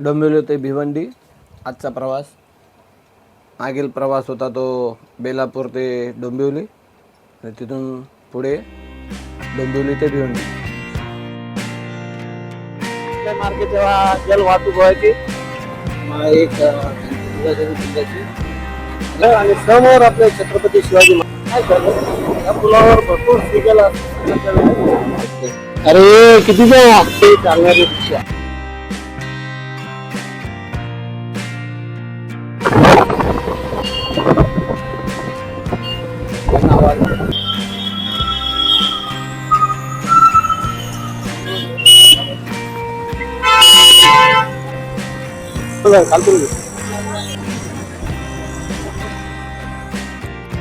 डोंबिवली ते भिवंडी आजचा प्रवास. मागील प्रवास होता तो बेलापूर ते डोंबिवली. आणि तिथून पुढे डोंबिवली ते भिवंडी. मार्गे तेव्हा जल वाहतूक व्हायची. एक. आणि समोर आपले छत्रपती शिवाजी? या पुलावर भरपूर अरे किती ते चालणारी रिक्षा.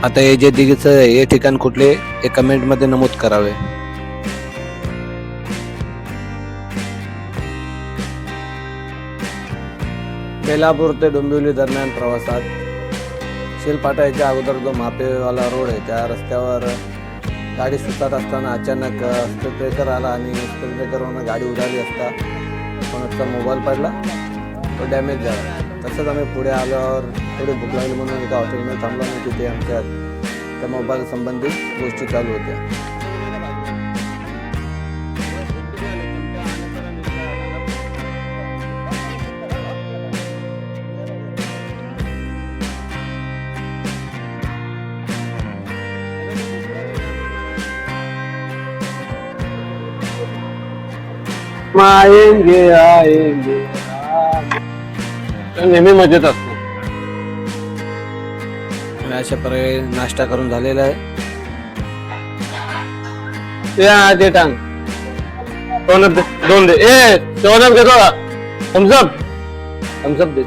आता हे जे दिगीचं हे ठिकाण कुठले हे कमेंटमध्ये नमूद करावे. बेलापूर ते डोंबिवली दरम्यान प्रवासात. शेलपाटा अगोदर जो मापेवाला रोड आहे त्या रस्त्यावर गाडी सुटत असताना अचानक स्पीड ब्रेकर आला आणि स्पीड ब्रेकरवरून गाडी उडाली असता. कोणाचा मोबाईल पडला? तो डॅमेज झाला तसंच आम्ही पुढे आल्यावर थोडी भूक लागली म्हणून एका हॉटेलमध्ये थांबलो आणि तिथे आमच्यात त्या मोबाईल संबंधित गोष्टी चालू होत्या आएँगे आएँगे। नेहमी मजेत असतो. अशा प्रकारे नाश्ता करून झालेला आहे. ते हा, ते टांग. दोन दे दोन दे. ए दोन घेतो. थम्सअप थम्सअप दे.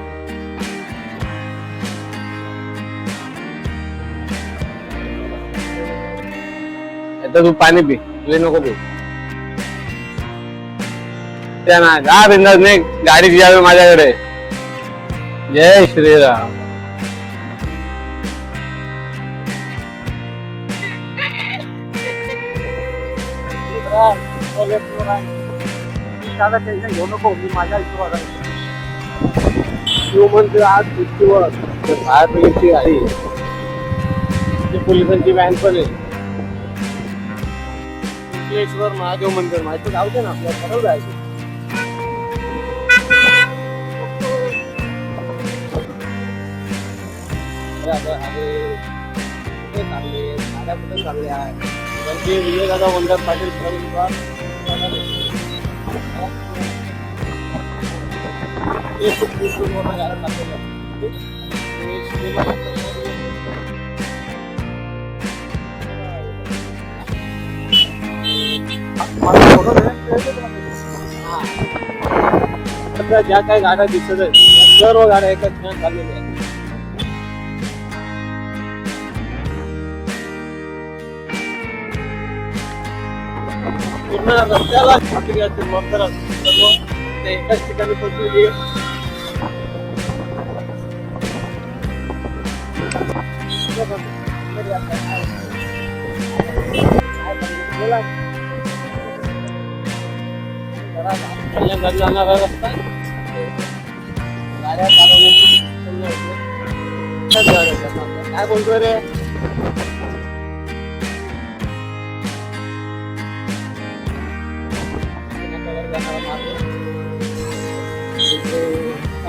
आता तू पाणी पी. तुझे नको पी. त्या ना जा बिंदास नाही गाडी यावी माझ्याकडे. जय श्रीराम. घेऊ नको मी माझ्या म्हणते आज सुट्टीवर बाहेर गाडी पोलिसांची व्हॅन पण आहे. विश्वेश्वर महादेव मंदिर माहिती गावते ना आपल्या सरळ जायचं. अरे कुठे चालले कुठे चालल्या विजयदादा पाटील परिवार खूप ज्या काही गाड्या दिसत आहेत सर्व गाड्या एका ठिकाणी चाललेल्या आहेत. पूर्ण रस्त्याला खात्री असते नंतर सर्व ते एकाच ठिकाणी पोहोचलेली आहे. बोला. कल्याणकडे जाणारा रस्ता गाड्या चालवण्याची पूर्ण होते. त्याच गाड्या चालवतात. काय बोलतोय रे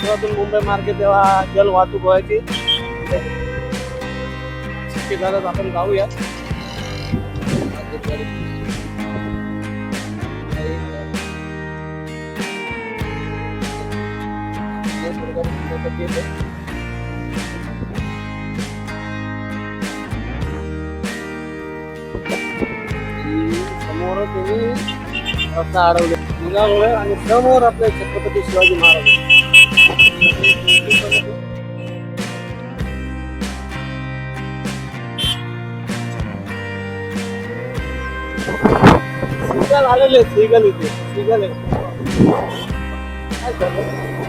चित्रातून मुंबई मार्गे तेव्हा जल वाहतूक व्हायची शक्य झाल्यास आपण जाऊया समोर त्यांनी रस्ता अडवले निघालोय आणि समोर आपले छत्रपती शिवाजी महाराज सिगल आलेले सिगल इथे सिगल आहे काय झालं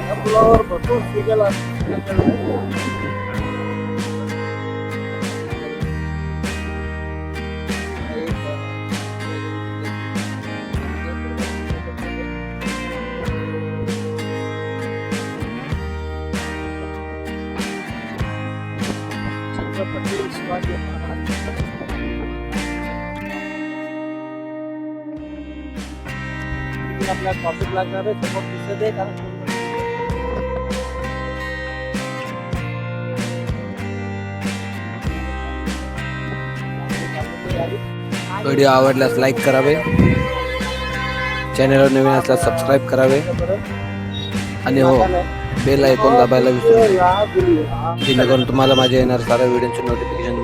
या पुलावर छत्रपती शिवाजी महाराज आपल्याला ट्रॉफिक लागणार आहे समोर दिसत आहे कारण व्हिडिओ आवडल्यास लाईक करावे. चॅनलवर नवीन असल्यास सबस्क्राईब करावे. आणि हो बेल ऐकून दाबायला विसरू नका. जेणेकरून तुम्हाला माझ्या येणार साऱ्या व्हिडिओची नोटिफिकेशन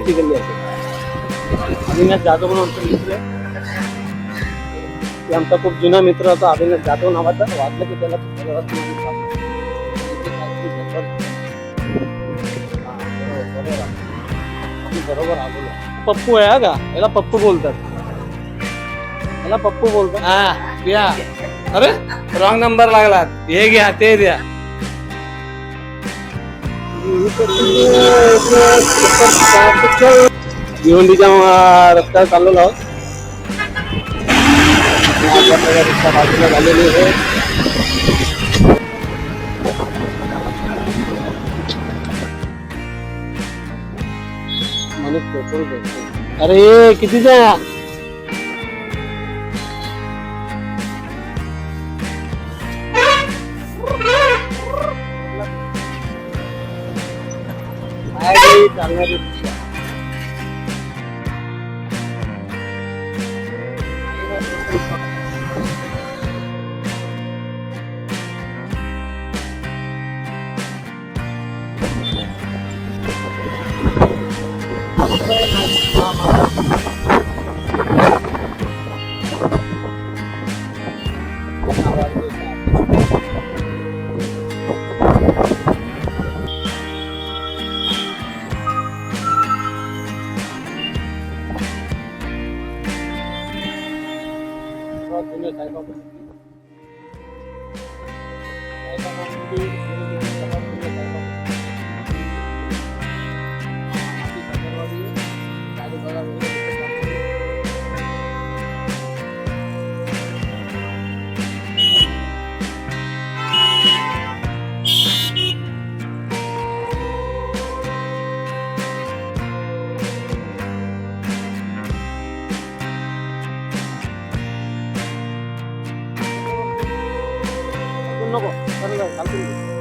अविनाश जाधव म्हणून आमचा मित्र आमचा खूप जुना मित्र होता अविनाश जाधव नावाचा. वाटलं की त्याला. हा, बरोबर. पप्पू आहे हा का? याला पप्पू बोलतात. याला पप्पू बोलतात. हा या. अरे रॉंग नंबर लागला. हे घ्या ते द्या. भिवंडीच्या अं, रस्त्यावर चाललेलो आहोत. रिक्षा बाजूला झालेली आहे. अरे पेट्रोल जा अरे कितीचा काय चालणारी रिक्षा सर्वात जुने साईबाबा साईबाबा नको चालू जाऊ, चालतो मी.